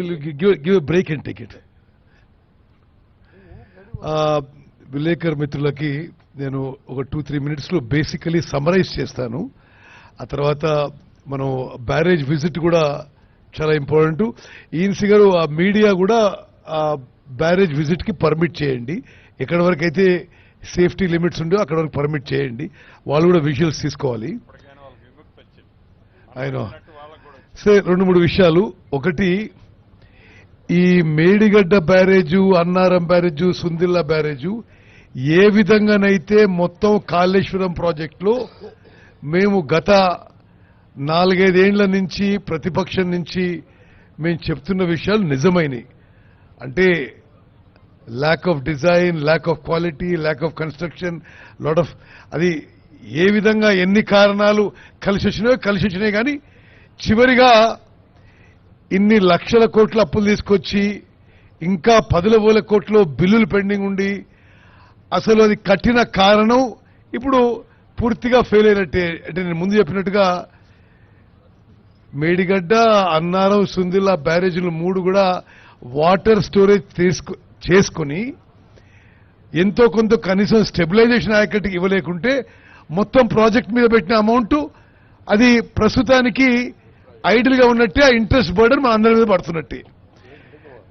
Will give break and take it విలేకర్ మిత్రులకి నేను ఒక టూ త్రీ మినిట్స్లో బేసికలీ సమరైజ్ చేస్తాను. ఆ తర్వాత మనం బ్యారేజ్ విజిట్ కూడా చాలా ఇంపార్టెంట్. ఈఎన్సీ గారు ఆ మీడియా కూడా ఆ బ్యారేజ్ విజిట్కి పర్మిట్ చేయండి. ఎక్కడి వరకు అయితే సేఫ్టీ లిమిట్స్ ఉండో అక్కడ వరకు పర్మిట్ చేయండి. వాళ్ళు కూడా విజువల్స్ తీసుకోవాలి. ఆయన. సరే రెండు మూడు విషయాలు. ఒకటి ఈ Medigadda barrage Annaram barrage Sundilla barrage ఏ విధంగానైతే మొత్తం కాళేశ్వరం ప్రాజెక్టులో మేము గత నాలుగైదేండ్ల నుంచి ప్రతిపక్షం నుంచి మేము చెప్తున్న విషయాలు నిజమైనవి అంటే lack of design lack of quality lack of construction lot of అది ఏ విధంగా ఎన్ని కారణాలు కలిసి వచ్చినాయో కలిసి వచ్చినాయి కానీ చివరిగా ఇన్ని లక్షల కోట్ల అప్పులు తీసుకొచ్చి ఇంకా పదుల వేల కోట్లు బిల్లులు పెండింగ్ ఉండి అసలు అది కట్టిన కారణం ఇప్పుడు పూర్తిగా ఫెయిల్ అయినట్టే. అంటే నేను ముందు చెప్పినట్టుగా మేడిగడ్డ అన్నారం సుందిల్లా బ్యారేజీలు మూడు కూడా వాటర్ స్టోరేజ్ తీసుకు చేసుకుని ఎంతో కొంత కనీసం స్టెబిలైజేషన్ ఆయకట్టుకి ఇవ్వలేకుంటే మొత్తం ప్రాజెక్ట్ మీద పెట్టిన అమౌంట్ అది ప్రస్తుతానికి ఐడిల్గా ఉన్నట్టే ఆ ఇంట్రెస్ట్ బర్డన్ మన అందరి మీద పడుతున్నట్టే.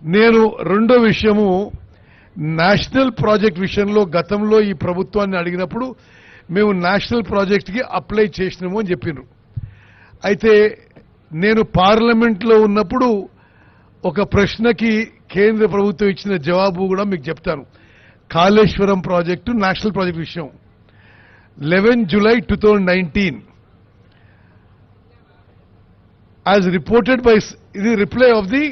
నేను రెండో విషయము నేషనల్ ప్రాజెక్ట్ విషయంలో గతంలో ఈ ప్రభుత్వాన్ని అడిగినప్పుడు మేము నేషనల్ ప్రాజెక్ట్కి అప్లై చేసినాము అని చెప్పినారు అయితే నేను పార్లమెంట్లో ఉన్నప్పుడు ఒక ప్రశ్నకి కేంద్ర ప్రభుత్వం ఇచ్చిన జవాబు కూడా మీకు చెప్తాను. కాళేశ్వరం ప్రాజెక్టు నేషనల్ ప్రాజెక్ట్ విషయం. Eleven July two as reported by the reply of the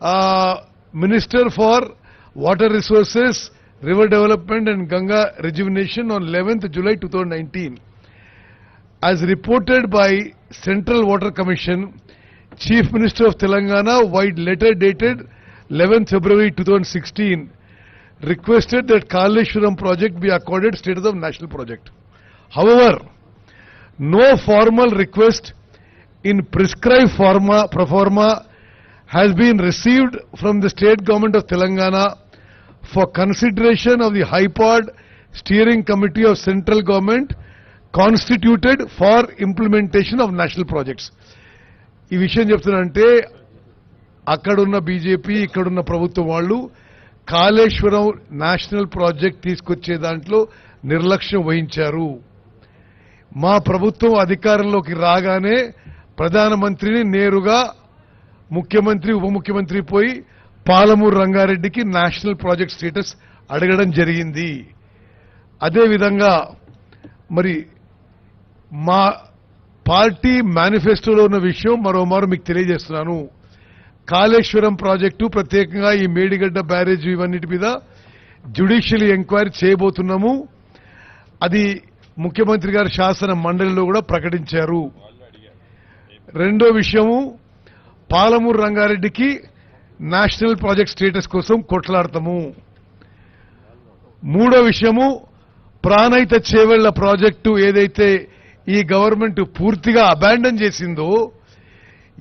uh, Minister for Water Resources, River Development and Ganga Rejuvenation on 11th July 2019. As reported by Central Water Commission, Chief Minister of Telangana, wide letter dated 11th February 2016, requested that Kaleshwaram project be accorded status of national project. However, no formal request in prescribed forma, proforma has been received from the state government of Telangana for consideration of the HIPOD steering committee of central government constituted for implementation of national projects ఈ విషయం చెప్తున్నానంటే అక్కడున్న BJP ఇక్కడున్న ప్రభుత్వం వాళ్ళు Kaleshwaram national project తీసుకొచ్చే దాంట్లో నిర్లక్ష్యం వహించారు మా ప్రభుత్వం అధికారంలోకి రాగానే ప్రధానమంత్రిని నేరుగా ముఖ్యమంత్రి ఉప ముఖ్యమంత్రి పోయి పాలమూరు రంగారెడ్డికి నేషనల్ ప్రాజెక్ట్ స్టేటస్ అడగడం జరిగింది. అదేవిధంగా మరి మా పార్టీ మేనిఫెస్టోలో ఉన్న విషయం మరోమారు మీకు తెలియజేస్తున్నాను. కాళేశ్వరం ప్రాజెక్టు ప్రత్యేకంగా ఈ మేడిగడ్డ బ్యారేజ్ ఇవన్నిటి మీద జ్యుడిషియల్ ఎంక్వైరీ చేయబోతున్నాము. అది ముఖ్యమంత్రి గారి శాసన మండలిలో కూడా ప్రకటించారు. రెండో విషయము పాలమూరు రంగారెడ్డికి నేషనల్ ప్రాజెక్ట్ స్టేటస్ కోసం కొట్లాడతాము. మూడో విషయము ప్రాణహిత చేవెళ్ళ ప్రాజెక్టు ఏదైతే ఈ గవర్నమెంట్ పూర్తిగా అబాండన్ చేసిందో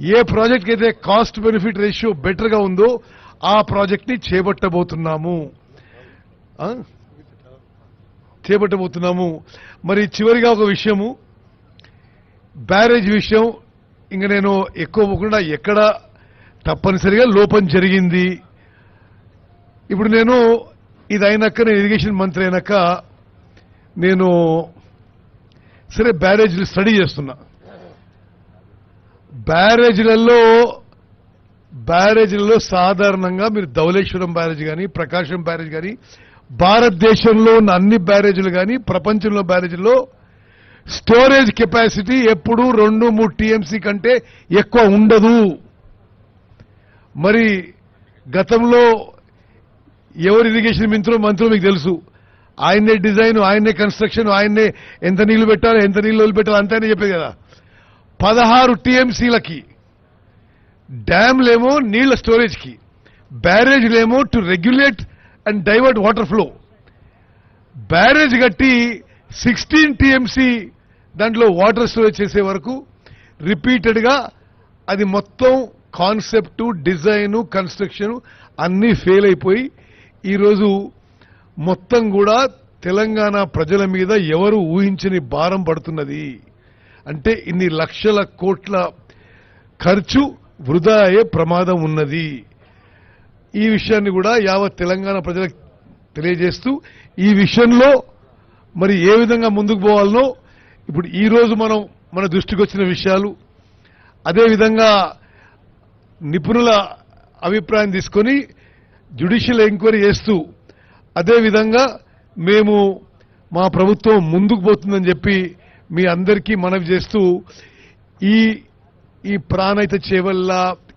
ఏ ప్రాజెక్ట్ అయితే కాస్ట్ బెనిఫిట్ రేషియో బెటర్గా ఉందో ఆ ప్రాజెక్ట్ని చేపట్టబోతున్నాము. చేపట్టబోతున్నాము. మరి చివరిగా ఒక విషయము బ్యారేజ్ విషయం ఇంక నేను ఎక్కువ పోకుండా ఎక్కడ తప్పనిసరిగా లోపం జరిగింది. ఇప్పుడు నేను ఇది అయినాక నేను ఇరిగేషన్ మంత్రి అయినాక నేను సరే బ్యారేజ్లు స్టడీ చేస్తున్నా. బ్యారేజ్లలో బ్యారేజ్లలో సాధారణంగా మీరు ధవలేశ్వరం బ్యారేజ్ కానీ ప్రకాశం బ్యారేజ్ కానీ భారతదేశంలో ఉన్న అన్ని బ్యారేజీలు కానీ ప్రపంచంలో బ్యారేజీల్లో స్టోరేజ్ కెపాసిటీ ఎప్పుడు రెండు మూడు టీఎంసీ కంటే ఎక్కువ ఉండదు. మరి గతంలో ఎవరు ఇరిగేషన్ మింత్రో మంత్రులు మీకు తెలుసు. ఆయన్నే డిజైన్ ఆయన్నే కన్స్ట్రక్షన్ ఆయన్నే ఎంత నీళ్ళు పెట్టాలి ఎంత నీళ్ళు వదిలిపెట్టాలి అంతనే చెప్పేది కదా. పదహారు టీఎంసీలకి డ్యామ్లేమో నీళ్ళ స్టోరేజ్కి బ్యారేజ్లేమో to regulate and divert water flow. Barrage కట్టి సిక్స్టీన్ టీఎంసీ దాంట్లో వాటర్ స్టోరేజ్ చేసే వరకు రిపీటెడ్గా అది మొత్తం కాన్సెప్ట్ డిజైను కన్స్ట్రక్షను అన్నీ ఫెయిల్ అయిపోయి ఈరోజు మొత్తం కూడా తెలంగాణ ప్రజల మీద ఎవరు ఊహించని భారం పడుతున్నది. అంటే ఇన్ని లక్షల కోట్ల ఖర్చు వృధా అయ్యే ప్రమాదం ఉన్నది. ఈ విషయాన్ని కూడా యావత్ తెలంగాణ ప్రజలకు తెలియజేస్తూ ఈ విషయంలో మరి ఏ విధంగా ముందుకు పోవాలనో ఇప్పుడు ఈరోజు మనం మన దృష్టికి వచ్చిన విషయాలు అదేవిధంగా నిపుణుల అభిప్రాయం తీసుకొని జ్యుడిషియల్ ఎంక్వైరీ చేస్తూ అదేవిధంగా మేము మా ప్రభుత్వం ముందుకు పోతుందని చెప్పి మీ అందరికీ మనవి చేస్తూ ఈ ఈ ప్రాణైత చేవల్ల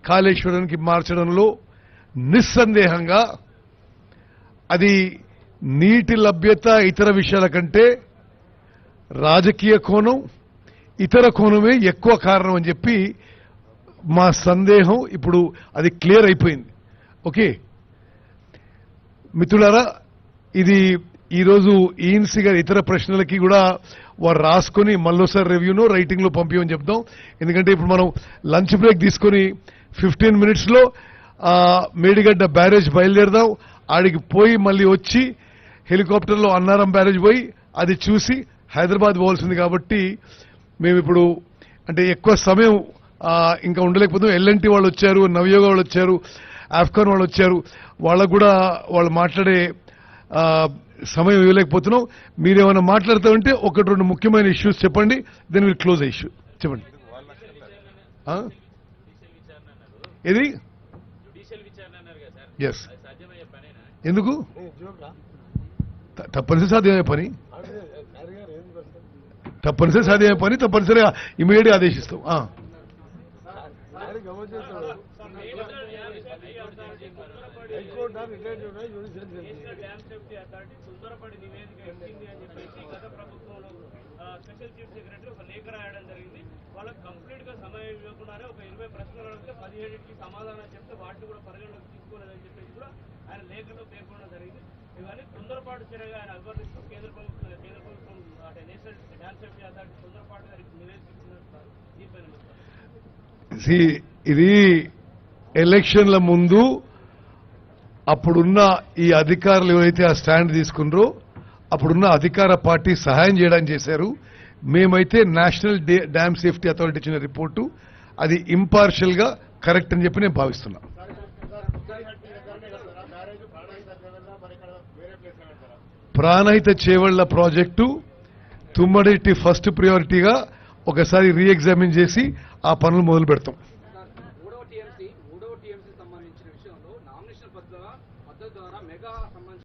కాళేశ్వరానికి మార్చడంలో నిస్సందేహంగా అది నీటి లభ్యత ఇతర విషయాల కంటే రాజకీయ కోణం ఇతర కోణమే ఎక్కువ కారణం అని చెప్పి మా సందేహం ఇప్పుడు అది క్లియర్ అయిపోయింది. ఓకే? మిత్రులారా ఇది ఈరోజు ఈఎన్సీ గారి ఇతర ప్రశ్నలకి కూడా వారు రాసుకొని మళ్ళోసారి రివ్యూను రైటింగ్లో పంపించమని చెప్దాం. ఎందుకంటే ఇప్పుడు మనం లంచ్ బ్రేక్ తీసుకొని ఫిఫ్టీన్ మినిట్స్లో మేడిగడ్డ బ్యారేజ్ బయలుదేరదాం. ఆడికి పోయి మళ్ళీ వచ్చి హెలికాప్టర్లో అన్నారం బ్యారేజ్ పోయి అది చూసి హైదరాబాద్ పోవాల్సింది కాబట్టి మేము ఇప్పుడు అంటే ఎక్కువ సమయం ఇంకా ఉండలేకపోతున్నాం. ఎల్ఎన్టీ వాళ్ళు వచ్చారు నవయోగ వాళ్ళు వచ్చారు ఆఫ్ఘాన్ వాళ్ళు వచ్చారు. వాళ్ళకు కూడా వాళ్ళు మాట్లాడే ఆ, సమయం ఇవ్వలేకపోతున్నాం. మీరేమైనా మాట్లాడుతూ ఉంటే ఒకటి రెండు ముఖ్యమైన ఇష్యూస్ చెప్పండి దెన్ విల్ క్లోజ్ ఇష్యూ చెప్పండి. ఆ? ఏది? జ్యుడిషియల్ విచారణ అన్నారు కదా సార్. ఎస్ ఎందుకు? తప్పనిసరి సాధ్యమయ్యే పని. తప్పనిసరి సాధ్యమయ్యే పని తప్పనిసరిగా ఇమీడియట్ ఆదేశిస్తాం. ఆ. డ్యామ్ సేఫ్టీ అథారిటీ సుందరపడి అని చెప్పేసి గత ప్రభుత్వంలో ఆ, స్పెషల్ చీఫ్ సెక్రటరీ ఒక లేఖ రాయడం జరిగింది వాళ్ళకి కంప్లీట్గా సమయం ఇవ్వకుండానే ఒక ఇరవై ప్రశ్నలు అడిగితే పదిహేడుకి సమాధానం చెప్తే వాటిని కూడా పరిగణలోకి తీసుకోలేదని చెప్పేసి కూడా ఆయన లేఖలో పేర్కొనడం జరిగింది తొందరపాటు చర్యగా ఆయన అభివర్ణిస్తూ కేంద్ర ప్రభుత్వం కేంద్ర ప్రభుత్వం అంటే నేషనల్ డ్యామ్ సేఫ్టీ అథారిటీ తొందరపాటు గారికి నివేదిస్తున్నారు దీనిపైన ఇది ఎలక్షన్ల ముందు అప్పుడున్న ఈ అధికారులు ఎవరైతే ఆ స్టాండ్ తీసుకున్నారో అప్పుడున్న అధికార పార్టీ సహాయం చేయడానికి చేశారు. మేమైతే నేషనల్ డ్యామ్ సేఫ్టీ అథారిటీ ఇచ్చిన రిపోర్టు అది ఇంపార్షియల్గా కరెక్ట్ అని చెప్పి నేను భావిస్తున్నాను ప్రాణహిత చేవళ్ళ ప్రాజెక్టు తుమ్మడిటి ఫస్ట్ ప్రియారిటీగా ఒకసారి రీఎగ్జామిన్ చేసి ఆ పనులు మొదలు పెడతాం